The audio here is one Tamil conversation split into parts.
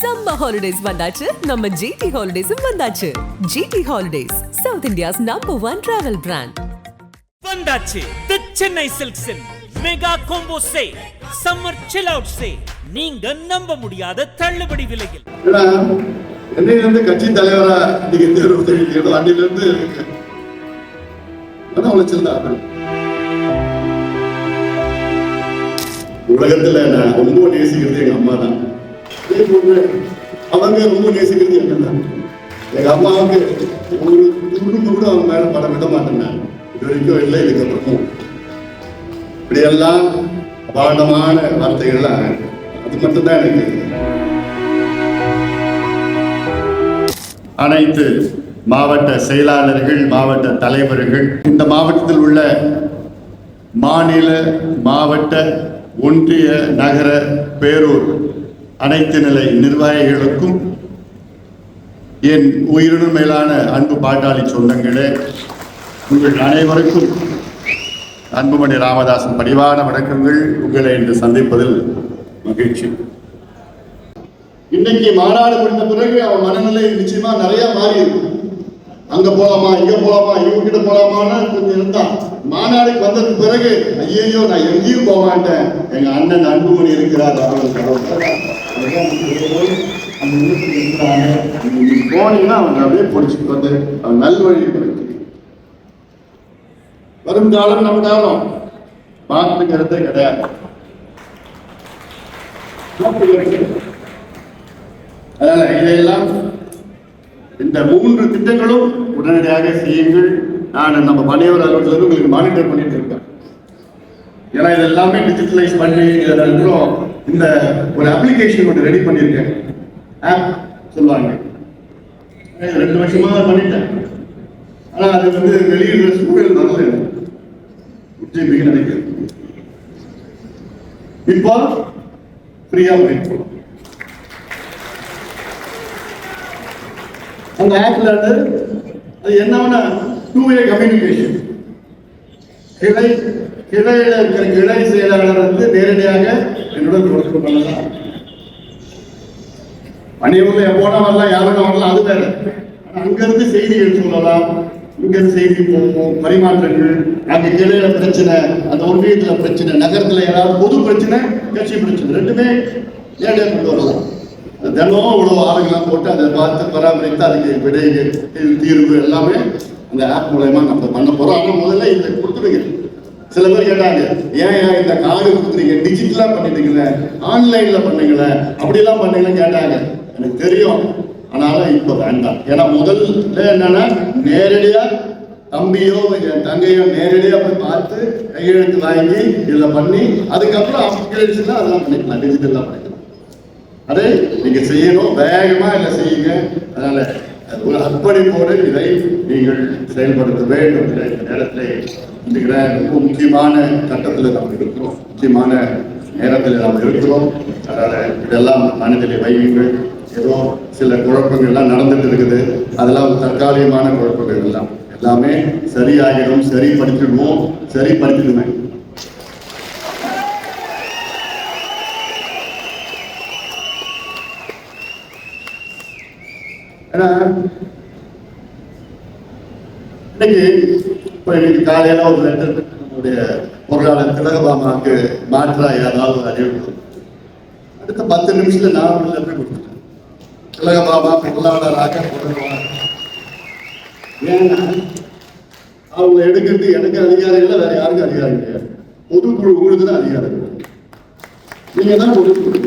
சம்மர் ஹாலிடேஸ் வந்தாச்சு. நம்ம ஜிடி ஹாலிடேஸும் வந்தாச்சு. GT holidays South India's number one travel brand வந்தாச்சு. The Chennai சில்க்ஸின் mega combo sale summer chill out sale நீங்க நம்ப முடியாத தள்ளுபடி விலையில். என்னையிலிருந்து கட்சி தலைவரா நீங்க தேர்வு செய்வீங்களோ அன்னிலிருந்து மன உளைச்சல் தான் உலகத்துல நான் ரொம்ப நேசிக்கிறது எங்க அம்மா தான் அதே அவங்க ரொம்ப நேசிக்கிறது என்ன எங்கள் எங்க அம்மாவுக்கு ஒரு துண்டு கூட அவங்க மேல படம் விட மாட்டேன் இது வரைக்கும் இல்லை இதுக்கப்புறமும் இப்படியெல்லாம் அபாண்டமான வார்த்தைகள்லாம் அது மட்டும்தான் எனக்கு அனைத்து மாவட்ட செயலாளர்கள் மாவட்ட தலைவர்கள் இந்த மாவட்டத்தில் உள்ள மாநில மாவட்ட ஒன்றிய நகர பேரூர் அனைத்து நிலை நிர்வாகிகளுக்கும் என் உயிரினும் மேலான அன்பு பாட்டாளி சொந்தங்களே உங்கள் அனைவருக்கும் அன்புமணி ராமதாசன் பணிவான வணக்கங்கள். உங்களை இன்று சந்திப்பதில் மகிழ்ச்சி. இன்னைக்கு மாநாடு முடிந்த பிறகு அவன் மனநிலை நிச்சயமா நிறைய மாறி இருக்கும் அங்க போலாமா இங்க போலாமா இவங்க கிட்ட போலாமான்னு கொஞ்சம் இருந்தான். மாநாடுக்கு வந்ததுக்கு பிறகு ஐயோ நான் எங்கேயும் போக மாட்டேன். எங்க அண்ணன் அன்புமணி இருக்கிறார் அவர்கள் அந்த இடத்துல இருக்கிறாங்க. நீங்க போனீங்கன்னா அவங்க அப்படியே பிடிச்சிட்டு வந்து அவன் நல்வழி வரும் காலம் நம்ம காலம். மாற்றுங்கிறதே கிடையாது. அதனால இதையெல்லாம் இந்த மூன்று திட்டங்களும் உடனடியாக செய்யுங்கள். நான் நம்ம பணியவர் அலுவலகத்தில் உங்களுக்கு மானிட்டர் பண்ணிட்டு இருக்கேன். ஏன்னா இது எல்லாமே டிஜிட்டலைஸ் பண்ணி இதில் இருக்கிறோம் இந்த ஒரு அப்ளிகேஷன் ஒன்று ரெடி பண்ணியிருக்கேன். ஆப் சொல்லுவாங்க. ரெண்டு வருஷமா தான் பண்ணிட்டேன். ஆனா அது வந்து வெளியிடுற சூழல் வரல. ஜிபிக்கு நினைக்கிறேன் இப்போ ஃப்ரீயா பண்ணிட்டு போகலாம் அந்த ஆப்ல அது என்னன்னா டூ வே கம்யூனிகேஷன் கிளை கிளையில இருக்கிற கிளை செயலாளர் வந்து நேரடியாக என்னுடன் தொடர்பு பண்ணலாம். மணியூர்ல எப்போனா வரலாம் யாரோட வரலாம் அது வேற. அங்கிருந்து செய்திகள் சொல்லலாம். இங்க செய்தி போகும் பரிமாற்றங்கள். அங்க கிளையில பிரச்சனை அந்த ஒன்றியத்துல பிரச்சனை நகரத்துல ஏதாவது பொது பிரச்சனை கட்சி பிரச்சனை ரெண்டுமே நேரடியாக கொண்டு வரலாம். தினம் இவ்வளோ ஆளுங்கெல்லாம் போட்டு அதை பார்த்து பராமரித்து அதுக்கு விடை தீர்வு எல்லாமே அந்த ஆப் மூலயமா நம்ம பண்ண போறோம். ஆனால் முதல்ல இதை கொடுத்துருங்க சில பேர் கேட்டாங்க ஏன் இந்த கார்டு கொடுக்குறீங்க டிஜிட்டலா பண்ணிட்டீங்களே ஆன்லைன்ல பண்ணீங்களே அப்படிலாம் பண்ணீங்களேன்னு கேட்டாங்க. எனக்கு தெரியும். ஆனாலும் இப்ப வேண்டாம். ஏன்னா முதல்ல என்னன்னா நேரடியா தம்பியோ என் தங்கையோ நேரடியா போய் பார்த்து கையெழுத்து வாங்கி இதுல பண்ணி அதுக்கப்புறம் அப்கிரேட்ஸ் அதெல்லாம் பண்ணிக்கலாம் டிஜிட்டலா பண்ணிக்கலாம். அதே நீங்க செய்யணும். வேகமா இல்லை செய்யுங்க. அதனால ஒரு அர்ப்பணிப்போடு இதை நீங்கள் செயல்படுத்த வேண்டும். என்ற இந்த நேரத்தில் இருக்கிற ரொம்ப முக்கியமான கட்டத்தில் நாம் இருக்கிறோம். முக்கியமான நேரத்தில் நாம் இருக்கிறோம். அதனால் இதெல்லாம் மனதிலே வையுங்கள் ஏதோ சில குழப்பங்கள் எல்லாம் நடந்துட்டு இருக்குது. அதெல்லாம் தற்காலிகமான குழப்பங்கள் எல்லாம். எல்லாமே சரியாகிடும். சரிப்படுத்திடுவோம் சரிப்படுத்திடுவேன் ஏன்னா இன்னைக்கு இப்ப இன்னைக்கு காலையில ஒரு லெட்டர் நம்முடைய பொருளாளர் திலகபாமாவுக்கு மாற்றா ஏதாவது ஒரு அறிவிப்பு அடுத்த பத்து நிமிஷத்துல நான் ஒரு லெட்டர் கொடுத்துட்டேன். திலகபாமா பொருளாளராக தொடருவார் ஏன்னா அவங்க எடுக்கிறது எனக்கு அதிகாரம் இல்லை வேற யாருக்கும் அதிகாரம் கிடையாது. பொதுக்குழு உங்களுக்கு தான் அதிகாரம். நீங்க தான் பொதுக்குழு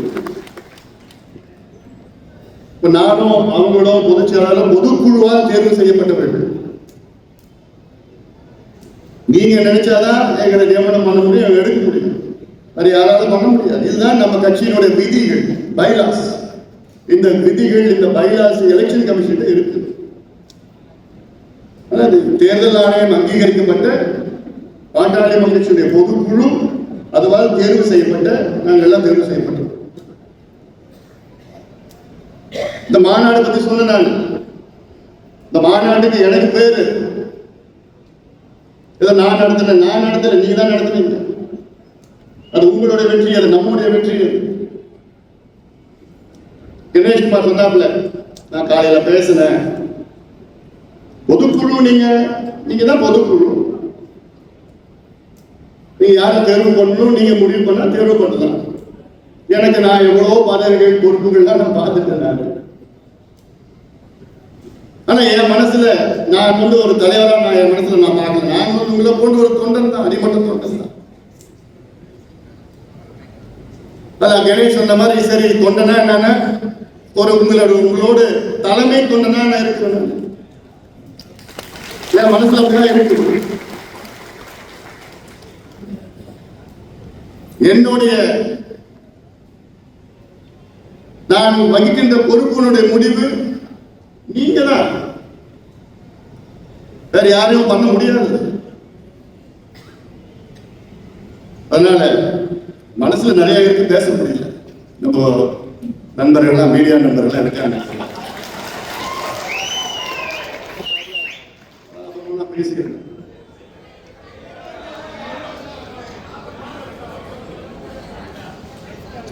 இப்ப நானும் அவங்களோட பொதுச்செயலாளர் பொதுக்குழுவால் தேர்வு செய்யப்பட்டவர்கள். நீங்க நினைச்சாதான் எங்களை நியமனம் பண்ண முடியும் எடுக்க முடியும். அது யாராலும் பண்ண முடியாது. இதுதான் நம்ம கட்சியினுடைய விதிகள் பைலாஸ் இந்த விதிகள் இந்த பைலாஸ் எலெக்ஷன் கமிஷன் இருக்கு அதாவது தேர்தல் ஆணையம் அங்கீகரிக்கப்பட்ட பாட்டாளி மகிழ்ச்சியுடைய பொதுக்குழு அதுவால் தேர்வு செய்யப்பட்ட நாங்கள் எல்லாம் தேர்வு செய்யப்பட்டோம். இந்த மாநாடு பத்தி சொன்ன நான். இந்த மாநாட்டுக்கு எனக்கு பேரு இதை நான் நடத்தினேன் நான் நடத்துறேன் நீங்க தான் நடத்துனீங்க. அது உங்களுடைய வெற்றி அது நம்முடைய வெற்றி. கணேஷ்குமார் சொன்னாப்ல நான் காலையில பேசினேன். பொதுக்குழு நீங்க நீங்க தான் பொதுக்குழு. நீங்க யாரை தேர்வு பண்ணணும் நீங்க முடிவு பண்ணா தேர்வு பண்ணலாம் எனக்கு நான் எவ்வளவோ பதவிகள் பொறுப்புகள்லாம் நான் பார்த்துட்டேன் நான். ஆனா என் மனசுல நான் வந்து ஒரு தலைவரா நான் என் நான் போன்ற ஒரு தொண்டன் தான் அடிமட்ட தொண்டன் தான். அதான் கணேஷ் சொன்ன மாதிரி சரி தொண்டனா என்னன்னா? ஒரு உங்களோட உங்களோட தலைமை தொண்டனா நான் இருக்கிறேன் என் மனசுல அப்படிதான் இருக்கு. என்னுடைய நான் வகிக்கின்ற பொறுப்பினுடைய முடிவு நீங்க தான் வேற யாரையும் பண்ண முடியாது. அதனால மனசுல நிறைய இருக்கு பேச முடியல. நம்ம நண்பர்கள்லாம் மீடியா நண்பர்கள்லாம் இருக்காங்க.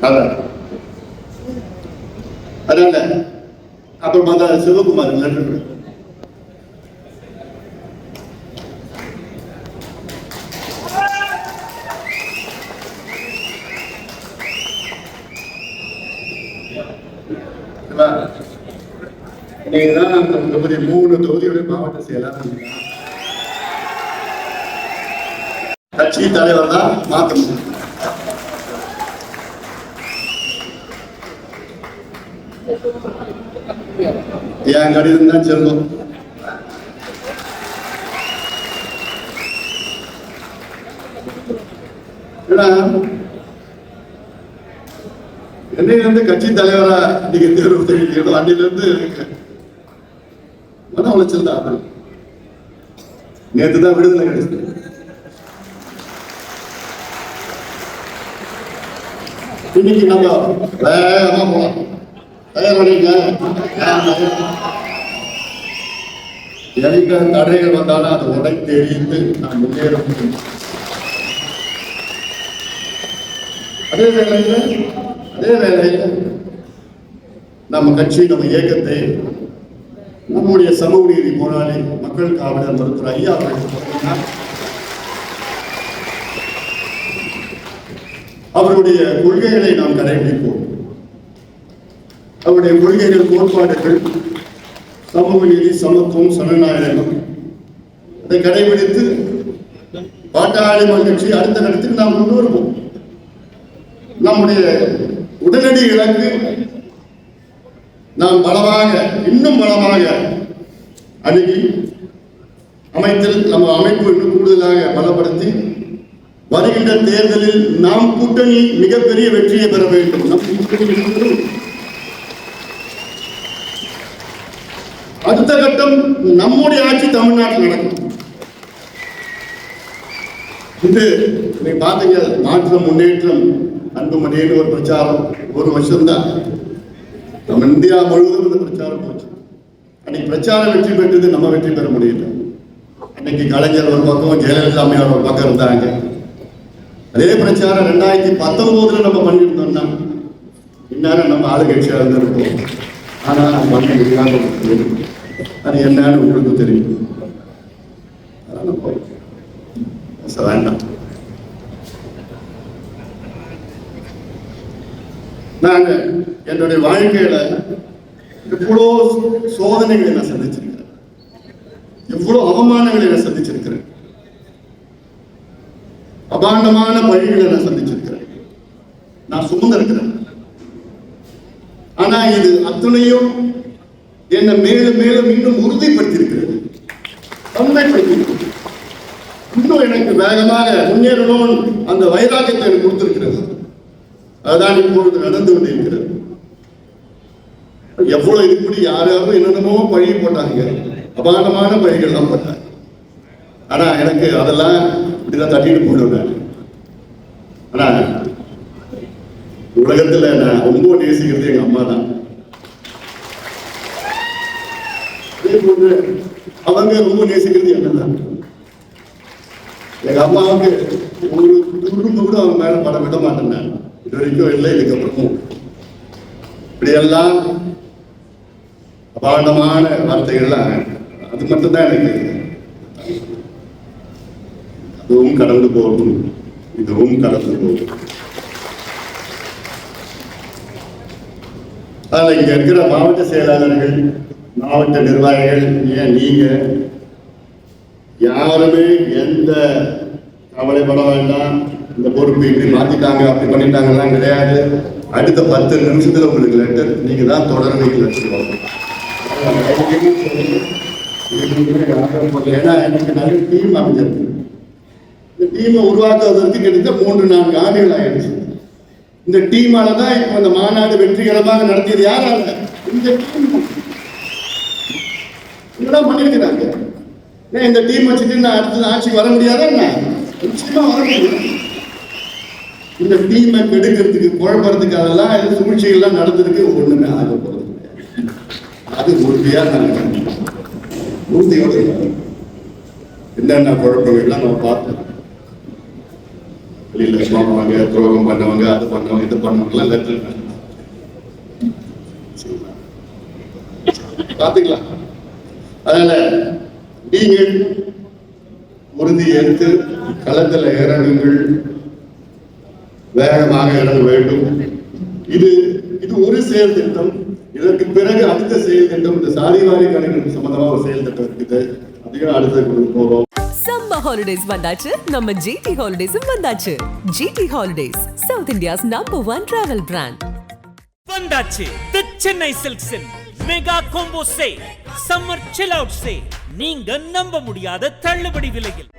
அதான். அதனால அப்புறம் பார்த்தா சிவகுமார் லெட்டர் நீங்க தான் அந்த தொகுதி மூணு தொகுதியுடைய மாவட்ட செயலாளர் கட்சி தலைவர் தான் மாற்றணும் என் கடிதம் தான் செல்லும் ஏன்னா, என்னையிலிருந்து கட்சி தலைவரா நீங்க தேர்வு தெரிவிக்கிறோம் அன்னில மன உளைச்சல் தான் நேற்று தான் விடுதலை கிடைச்சது இன்னைக்கு நம்ம வேகமா போலாம். தயார் பண்ணிக்க எங்க தடைகள் வந்தாலும் அது உடைத்து எறிந்து நான் முன்னேற முடியும். அதே வேளையில அதே வேளையில நம்ம கட்சி நம்ம இயக்கத்தை நம்முடைய சமூக நீதி போராளி மக்கள் காவலர் மருத்துவர் ஐயா அவர்கள் அவருடைய கொள்கைகளை நாம் கடைபிடிப்போம். அவருடைய கொள்கைகள் கோட்பாடுகள் சமூக நீதி சமத்துவம் சனநாயகம் அதை கடைபிடித்து பாட்டாளி மக்கள் கட்சி அடுத்த கட்டத்துக்கு நாம் கொண்டு வருவோம். நம்முடைய உடனடி இலக்கு. நாம் பலமாக இன்னும் பலமாக அணுகி அமைத்தல் நம்ம அமைப்பு இன்னும் கூடுதலாக பலப்படுத்தி வருகின்ற தேர்தலில் நாம் கூட்டணி மிகப்பெரிய வெற்றியை பெற வேண்டும். நம் கூட்டணி அடுத்த கட்டம் நம்முடைய ஆட்சி தமிழ்நாட்டில் நடக்கும். இது பார்த்தீங்க மாற்றம் முன்னேற்றம் அன்புமணின்னு ஒரு பிரச்சாரம் ஒரு வருஷம் தான் நம்ம இந்தியா முழுவதும் இந்த பிரச்சாரம் போச்சு. அன்னைக்கு பிரச்சாரம் வெற்றி பெற்றது நம்ம வெற்றி பெற முடியல. அன்னைக்கு கலைஞர் ஒரு பக்கம் ஜெயலலிதா அம்மையார் ஒரு பக்கம் இருந்தாங்க. அதே பிரச்சாரம் ரெண்டாயிரத்தி பத்தொன்பதுல நம்ம பண்ணியிருந்தோம்னா இந்நேரம் நம்ம ஆளுங்கட்சியா இருந்திருப்போம். ஆனால் நம்ம பண்ண முடியாத அது என்னன்னு உங்களுக்கு தெரியும். அதனால வேண்டாம். நான் என்னுடைய வாழ்க்கையில இவ்வளோ சோதனைகளை நான் சந்திச்சிருக்கிறேன். எவ்வளோ அவமானங்களை நான் சந்திச்சிருக்கிறேன். அபாண்டமான பழிகளை நான் சந்திச்சிருக்கிறேன். நான் சுமந்திருக்கிறேன். ஆனா இது அத்துணையும் என்னை மேலும் மேலும் இன்னும் உறுதிப்படுத்தியிருக்கிறது. தன்மைப்படுத்தியிருக்கிறது. இன்னும் எனக்கு வேகமாக முன்னேறணும் அந்த வைராக்கியத்தை எனக்கு கொடுத்திருக்கிறது. அதுதான் இப்பொழுது நடந்து கொண்டிருக்கிறது. எவ்வளவு இப்படி யாராவது என்னென்னமோ பழி போட்டாங்க. அபாரமான பழிகள் தான் போட்டாங்க. ஆனா எனக்கு அதெல்லாம் இப்படிதான் தட்டிட்டு போயிடுவேன் ஆனா உலகத்துல நான் ரொம்ப நேசிக்கிறது எங்க அம்மா தான். அவங்க ரொம்ப நேசிக்கிறது என்னதான் எங்க அம்மாவுக்கு ஒரு துரும்பு கூட அவங்க மேல படம் விட மாட்டேன் நான். இது வரைக்கும் இல்லை இதுக்கப்புறமும். இப்படியெல்லாம் அபாண்டமான வார்த்தைகள்லாம் அது மட்டும்தான் எனக்கு அதுவும் கடந்து போகும் இதுவும் கடந்து போகும். அதில் இங்க இருக்கிற மாவட்ட செயலாளர்கள் மாவட்ட நிர்வாகிகள் ஏன் நீங்க? யாருமே எந்த கவலைப்பட வேண்டாம். இந்த பொறுப்பு இப்படி மாற்றிட்டாங்க அப்படி பண்ணிட்டாங்கலாம் கிடையாது. அடுத்த பத்து நிமிஷத்தில் உங்களுக்கு லெட்டர் நீங்கள் தான் தொடர்ந்து லட்சம் ஏன்னா எனக்கு நிறைய டீம் அமைஞ்சிருக்கு. இந்த டீமை உருவாக்குவதற்கு கிட்டத்தட்ட மூன்று நான்கு ஆண்டுகள் ஆயிடுச்சு. இந்த டீமால தான் இப்போ இந்த மாநாடு வெற்றிகரமாக நடத்தியது யாரால? இந்த டீம் இதெல்லாம் பண்ணிருக்கிறாங்க ஏன் இந்த டீம் வச்சுட்டு நான் அடுத்தது ஆட்சிக்கு வர முடியாதா என்ன? நிச்சயமா வர முடியும் இந்த டீமை கெடுக்கிறதுக்கு குழப்பறதுக்கு அதெல்லாம் இந்த சூழ்ச்சிகள்லாம் நடந்திருக்கு ஒண்ணுமே ஆக போறது அது உறுதியா நான் உறுதியோட என்னென்ன குழப்பங்கள்லாம் நம்ம பார்த்தோம். வெளியில சுமப்பாங்க துரோகம் பண்ணவங்க அது பண்ணவங்க இது பண்ணவங்கலாம் லெட்டர் பார்த்துக்கலாம். அதனால நீங்கள் உறுதி எடுத்து களத்தில் இறங்குங்கள். வேகமாக இறங்க வேண்டும். இது இது ஒரு செயல் திட்டம். இதற்கு பிறகு அடுத்த செயல் திட்டம் இந்த சாதிவாரி கணக்கு சம்பந்தமா ஒரு செயல் திட்டம் இருக்குது. அதையும் அடுத்து கொண்டு போறோம். சம்மர் ஹாலிடேஸ் வந்தாச்சு. நம்ம ஜிடி ஹாலிடேஸும் வந்தாச்சு. GT holidays South India's number one travel brand வந்தாச்சு. The Chennai சில்க்ஸின் mega combo sale summer chill out sale நீங்க நம்ப முடியாத தள்ளுபடி விலையில்.